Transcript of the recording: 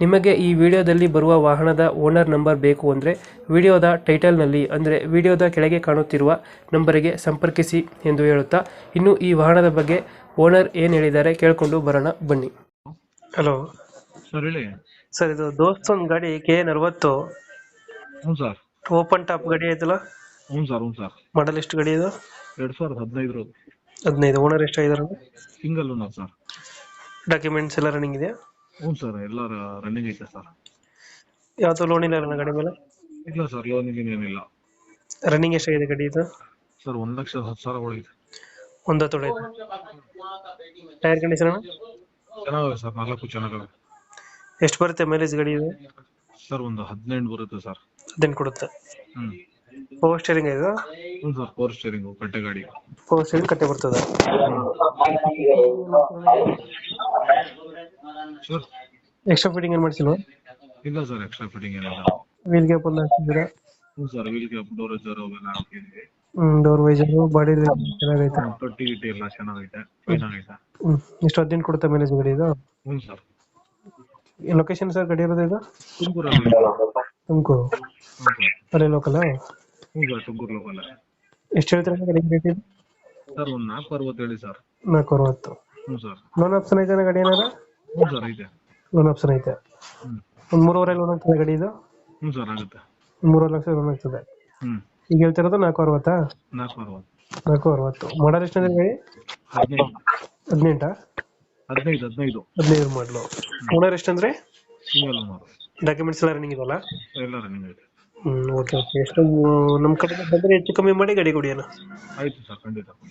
ನಿಮಗೆ ಈ ವಿಡಿಯೋದಲ್ಲಿ ಬರುವ ವಾಹನದ ಓನರ್ ನಂಬರ್ ಬೇಕು ಅಂದರೆ ವಿಡಿಯೋದ ಟೈಟಲ್ನಲ್ಲಿ ಅಂದರೆ ವಿಡಿಯೋದ ಕೆಳಗೆ ಕಾಣುತ್ತಿರುವ ನಂಬರಿಗೆ ಸಂಪರ್ಕಿಸಿ ಎಂದು ಹೇಳುತ್ತಾ ಇನ್ನು ಈ ವಾಹನದ ಬಗ್ಗೆ ಓನರ್ ಏನು ಹೇಳಿದ್ದಾರೆ ಕೇಳಿಕೊಂಡು ಬರೋಣ ಬನ್ನಿ. ಹಲೋ. ಸರ್ ಹೇಳಿ. ಸರ್ ಇದು ದೋಸ್ತ್ ಒಂದು ಗಾಡಿ ಕೆ ನಲ್ವತ್ತು. ಹ್ಞೂ ಸರ್. ಓಪನ್ ಟಾಪ್ ಗಾಡಿ ಆಯ್ತಲ್ಲ ಹ್ಞೂ ಸರ್ ಹ್ಞೂ ಸರ್. ಮಾಡಲ್ ಎಷ್ಟು ಗಾಡಿ ಇದು? ಎರಡು ಸಾವಿರದ ಹದಿನೈದು ಹದಿನೈದು. Owner ಎಷ್ಟಾಗಿದ್ದಾರೆ? Single owner sir. Documents ಎಲ್ಲ ರನ್ನಿಂಗ್ ಇದೆ ಹ್ಞೂ ಸರ್ ಎಲ್ಲ ರನ್ನಿಂಗ್ ಐತೆ ಸರ್. ಯಾವುದು ಲೋನ್ ಇಲ್ಲ ನನ್ನ ಗಾಡಿ ಮೇಲೆ? ಇಲ್ಲ ಸರ್ ಲೋನಿಗೆ ಏನಿಲ್ಲ. ರನ್ನಿಂಗ್ ಎಷ್ಟಾಗಿದೆ ಗಾಡಿ ಇದು? ಸರ್ ಒಂದು ಲಕ್ಷ ಹತ್ತು ಸಾವಿರ ಒಳಗಿದೆ ಹತ್ತು ತೊಡೆ ಟೈರ್ ಕಂಡೀಷನ್ ಚೆನ್ನಾಗಿದೆ ಸರ್ ನಾಲ್ಕು ಚೆನ್ನಾಗಿದೆ ಎಷ್ಟು ಬರುತ್ತೆ ಮೈಲೇಜ್ ಗಾಡಿ ಇದು? ಸರ್ ಒಂದು ಹದಿನೆಂಟು ಬರುತ್ತೆ ಸರ್. ಹದಿನೆಂಟು ಕೊಡುತ್ತೆ. ಹ್ಞೂ ಪವರ್ ಸ್ಟೇರಿಂಗ್ ಇದು? ಹ್ಞೂ ಸರ್ ಪವರ್ ಸ್ಟೇರಿಂಗು ಕಟ್ಟೆ ಗಾಡಿ. ಪವರ್ ಸ್ಟೇರಿಂಗ್ ಕಟ್ಟೆ ಬರ್ತದೆ? ಸರ್ ಎಕ್ಸ್ಟ್ರಾ ಫಿಟ್ಟಿಂಗ್ ಏನು ಮಾಡ್ಸಿಲ್ವಾ? ಇಲ್ಲ ಸರ್ ಎಕ್ಸ್ಟ್ರಾ ಫಿಟ್ಟಿಂಗ್ ಏನಿಲ್ಲ. ವೀಲ್ ಗ್ಯಾಪ್ ಎಲ್ಲ ಹಾಕಿದ್ದೀರಾ ಹ್ಞೂ ಸರ್ ವೀಲ್ ಗ್ಯಾಪ್ ಡೋರ್ ಜರ್ ಅವೆಲ್ಲ ಹಾಕಿದ್ವಿ ಹ್ಮ್ ಡೋರ್ ವೈಸರ್ ಬಾಡಿ ಚೆನ್ನಾಗೈತೆ. ತೊಟ್ಟಿ ಗಿಟ್ಟಿ ಎಲ್ಲ ಚೆನ್ನಾಗೈತೆ ಚೆನ್ನಾಗೈತೆ. ಹ್ಮ್ ಎಷ್ಟು ಹದಿನೆಂಟು ಕೊಡುತ್ತೆ ಮೈಲೇಜ್ ಗಾಡಿ ಇದು ಹ್ಞೂ ಸರ್ ಲೊಕೇಶನ್ ಸರ್ ಗಾಡಿ ಇರೋದು ಇದು? ತುಮಕೂರಲ್ಲಿ ತುಮಕೂರು. ಸರ್ ಅಲ್ಲೇ ಲೋಕಲ್ ಹ್ಞೂ ಸರ್ ತುಮಕೂರು ಲೋಕಲ್ ಎಷ್ಟು ಹೇಳ್ತೀರಾ ಗಾಡಿ ರೇಟ್ ಇದು? ಸರ್ ಒಂದು ನಾಲ್ಕು ಅರವತ್ತು ಹೇಳಿ ಸರ್ ನಾಲ್ಕು ಅರವತ್ತು. ಹ್ಞೂ ಸರ್ ಲೋನ್ ಆಪ್ಷನ್ ಐತೆ ಗಾಡಿ ಏನಾರ ಹ್ಞೂ ಸರ್ ಐತೆ ಲೋನ್ ಆಪ್ಷನ್ ಐತೆ. ಒಂದ್ ಮೂರುವರೆ ಲೋನ್ ಆಗ್ತದೆ ಗಾಡಿ ಇದು. ಹ್ಞೂ ಸರ್ ಆಗುತ್ತೆ. ಒಂದ್ ಮೂರುವರೆ ಲಕ್ಷ ಲೋನ್ ಆಗ್ತದೆ. ಹ್ಞೂ ಈಗ ಹೇಳ್ತಿರೋದು ನಾಲ್ಕು ಅರವತ್ತಾ? ನಾಲ್ಕು ಅರವತ್ತು. ನಾಲ್ಕು ಅರವತ್ತು. ಮಾಡಲ್ ಎಷ್ಟು ಅಂದ್ರೆ ಗಾಡಿ? ಹದಿನೈದು ಹದಿನೆಂಟಾ? ಹದಿನೈದು ಹದಿನೈದು ಹದಿನೈದು. ಮಾಡಲು ಓನರ್ ಎಷ್ಟಂದ್ರೆ? ಸಿಂಗಲ್ ಡಾಕ್ಯುಮೆಂಟ್ಸ್ ಎಲ್ಲ ರನ್ನಿಂಗ್ ಇದಲ್ಲ ಎಲ್ಲ ರನ್ನಿಂಗ್ ಐತೆ ಹ್ಮ್ ಓಕೆ ಓಕೆ ಎಷ್ಟು ನಮ್ಮ ಕಡೆ ಬಂದ್ರೆ ಹೆಚ್ಚು ಕಮ್ಮಿ ಮಾಡಿ ಗಾಡಿ ಕೊಡಿ ಅಣ್ಣ. ಆಯ್ತು ಸರ್ ಖಂಡಿತ.